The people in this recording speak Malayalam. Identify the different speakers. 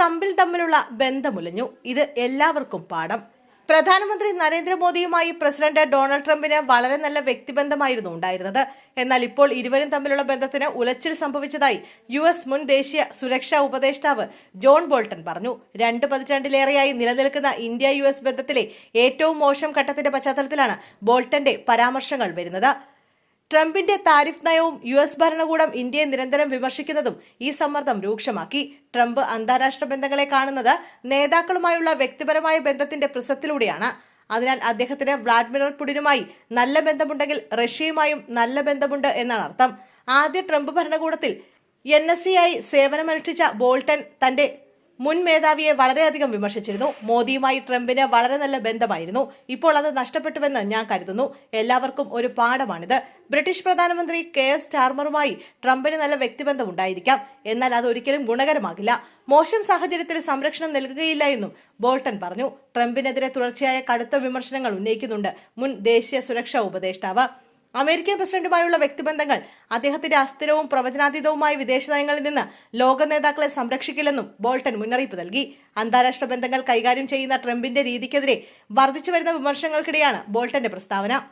Speaker 1: ട്രംപിൽ തമ്മിലുള്ള ബന്ധമുലഞ്ഞു ഇത് എല്ലാവർക്കും പാഠം പ്രധാനമന്ത്രി നരേന്ദ്രമോദിയുമായി പ്രസിഡന്റ് ഡൊണാൾഡ് ട്രംപിന് വളരെ നല്ല വ്യക്തിബന്ധമായിരുന്നു ഉണ്ടായിരുന്നത് എന്നാൽ ഇപ്പോൾ ഇരുവരും തമ്മിലുള്ള ബന്ധത്തിന് ഉലച്ചിൽ സംഭവിച്ചതായി യു എസ് മുൻ ദേശീയ സുരക്ഷാ ഉപദേഷ്ടാവ് ജോൺ ബോൾട്ടൺ പറഞ്ഞു രണ്ട് പതിറ്റാണ്ടിലേറെയായി നിലനിൽക്കുന്ന ഇന്ത്യ യു ബന്ധത്തിലെ ഏറ്റവും മോശം ഘട്ടത്തിന്റെ പശ്ചാത്തലത്തിലാണ് ബോൾട്ടന്റെ പരാമർശങ്ങൾ വരുന്നത് ട്രംപിന്റെ താരിഫ് നയവും യു എസ് ഭരണകൂടം ഇന്ത്യയെ നിരന്തരം വിമർശിക്കുന്നതും ഈ സമ്മർദ്ദം രൂക്ഷമാക്കി ട്രംപ് അന്താരാഷ്ട്ര ബന്ധങ്ങളെ കാണുന്നത് നേതാക്കളുമായുള്ള വ്യക്തിപരമായ ബന്ധത്തിന്റെ പ്രസത്തിലൂടെയാണ് അതിനാൽ അദ്ദേഹത്തിന് വ്ളാഡിമിർ പുടിനുമായി നല്ല ബന്ധമുണ്ടെങ്കിൽ റഷ്യയുമായും നല്ല ബന്ധമുണ്ട് എന്നാണ് അർത്ഥം ആദ്യ ട്രംപ് ഭരണകൂടത്തിൽ എൻ എസ് സേവനമനുഷ്ഠിച്ച ബോൾട്ടൺ തന്റെ മുൻ മേധാവിയെ വളരെയധികം വിമർശിച്ചിരുന്നു മോദിയുമായി ട്രംപിന് വളരെ നല്ല ബന്ധമായിരുന്നു ഇപ്പോൾ അത് നഷ്ടപ്പെട്ടുവെന്ന് ഞാൻ കരുതുന്നു എല്ലാവർക്കും ഒരു പാഠമാണിത് ബ്രിട്ടീഷ് പ്രധാനമന്ത്രി കെ എസ് സ്റ്റാർമറുമായി ട്രംപിന് നല്ല വ്യക്തിബന്ധം ഉണ്ടായിരിക്കാം എന്നാൽ അത് ഒരിക്കലും ഗുണകരമാകില്ല മോശം സാഹചര്യത്തിൽ സംരക്ഷണം നൽകുകയില്ല എന്നും ബോൾട്ടൺ പറഞ്ഞു ട്രംപിനെതിരെ തുടർച്ചയായ കടുത്ത വിമർശനങ്ങൾ ഉന്നയിക്കുന്നുണ്ട് മുൻ ദേശീയ സുരക്ഷാ ഉപദേഷ്ടാവ് അമേരിക്കൻ പ്രസിഡന്റുമായുള്ള വ്യക്തിബന്ധങ്ങൾ അദ്ദേഹത്തിന്റെ അസ്ഥിരവും പ്രവചനാതീതവുമായ വിദേശ നയങ്ങളിൽ നിന്ന് ലോക നേതാക്കളെ സംരക്ഷിക്കില്ലെന്നും ബോൾട്ടൺ മുന്നറിയിപ്പ് നൽകി അന്താരാഷ്ട്ര ബന്ധങ്ങൾ കൈകാര്യം ചെയ്യുന്ന ട്രംപിന്റെ രീതിക്കെതിരെ വർദ്ധിച്ചു വരുന്ന വിമർശനങ്ങൾക്കിടെയാണ് ബോൾട്ടന്റെ പ്രസ്താവന